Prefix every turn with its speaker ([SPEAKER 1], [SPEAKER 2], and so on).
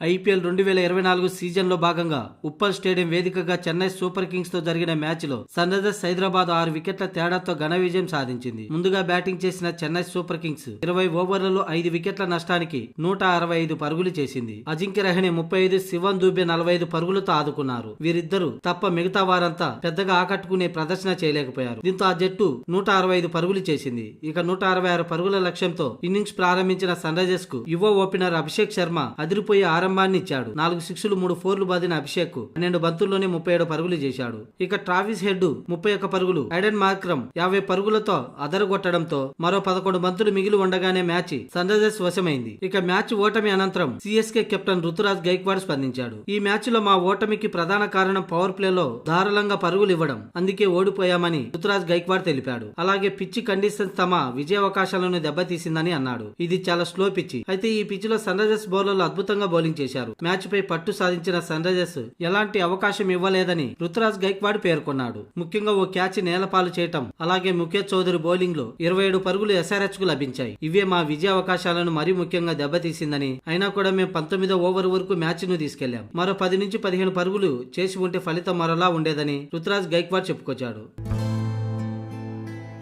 [SPEAKER 1] IPL రెండు వేల ఇరవై నాలుగు సీజన్లో భాగంగా ఉప్పల్ స్టేడియం వేదికగా చెన్నై సూపర్ కింగ్స్తో జరిగిన మ్యాచ్లో సన్ రైజర్స్ హైదరాబాద్ ఆరు వికెట్ల తేడాతో ఘన విజయం సాధించింది. ముందుగా బ్యాటింగ్ చేసిన చెన్నై సూపర్ కింగ్స్ ఇరవై ఓవర్లలో ఐదు వికెట్ల నష్టానికి నూట అరవై ఐదు పరుగులు చేసింది. అజింక్య రహణి ముప్పై ఐదు శివన్ దూబే నలభై ఐదు పరుగులతో ఆదుకున్నారు. వీరిద్దరూ తప్ప మిగతా వారంతా పెద్దగా ఆకట్టుకునే ప్రదర్శన చేయలేకపోయారు. దీంతో ఆ జట్టు నూట అరవై ఐదు పరుగులు చేసింది. ఇక నూట అరవై ఆరు పరుగుల లక్ష్యంతో ఇన్నింగ్స్ ప్రారంభించిన సన్ రైజర్స్కు యువ ఓపెనర్ అభిషేక్ శర్మ అదిరిపోయే ప్రారంభాన్ని ఇచ్చాడు నాలుగు సిక్స్లు మూడు ఫోర్లు బాదిన అభిషేక్ పన్నెండు బంతుల్లోనే ముప్పై ఏడు పరుగులు చేశాడు. ఇక ట్రావిస్ హెడ్ ముప్పై ఒక్క పరుగులు ఐడెన్ మార్క్రమ్ యాభై పరుగులతో అదరగొట్టడంతో మరో పదకొండు బంతులు మిగిలి ఉండగానే మ్యాచ్ సన్ రైజర్స్ వశమైంది. ఇక మ్యాచ్ ఓటమి అనంతరం సిఎస్కే కెప్టెన్ రుతురాజ్ గైక్వాడ్ స్పందించాడు. ఈ మ్యాచ్లో మా ఓటమికి ప్రధాన కారణం పవర్ ప్లేలో ధారాళంగా పరుగులు ఇవ్వడం. అందుకే ఓడిపోయామని రుతురాజ్ గైక్వాడ్ తెలిపాడు. అలాగే పిచ్చి కండిషన్స్ తమ విజయావకాశాలను దెబ్బతీసిందని అన్నాడు. ఇది చాలా స్లో పిచ్చి. అయితే ఈ పిచ్లో సన్ రైజర్స్ బౌలర్లు అద్భుతంగా బౌలింగ్ చేశారు. మ్యాచ్ పై పట్టు సాధించిన సన్ రైజర్స్ ఎలాంటి అవకాశం ఇవ్వలేదని రుతురాజ్ గైక్వాడ్ పేర్కొన్నాడు. ముఖ్యంగా ఓ క్యాచ్ నేలపాలు చేయటం అలాగే ముఖేష్ చౌదరి బౌలింగ్లో ఇరవై ఏడు పరుగులు ఎస్ఆర్హెచ్కు లభించాయి. ఇవే మా విజయ అవకాశాలను మరీ ముఖ్యంగా దెబ్బతీసిందని అయినా కూడా మేము పంతొమ్మిదో ఓవర్ వరకు మ్యాచ్ను తీసుకెళ్ళాం. మరో పది నుంచి పదిహేను పరుగులు చేసి ఉంటే ఫలితం మరోలా ఉండేదని రుతురాజ్ గైక్వాడ్ చెప్పుకొచ్చాడు.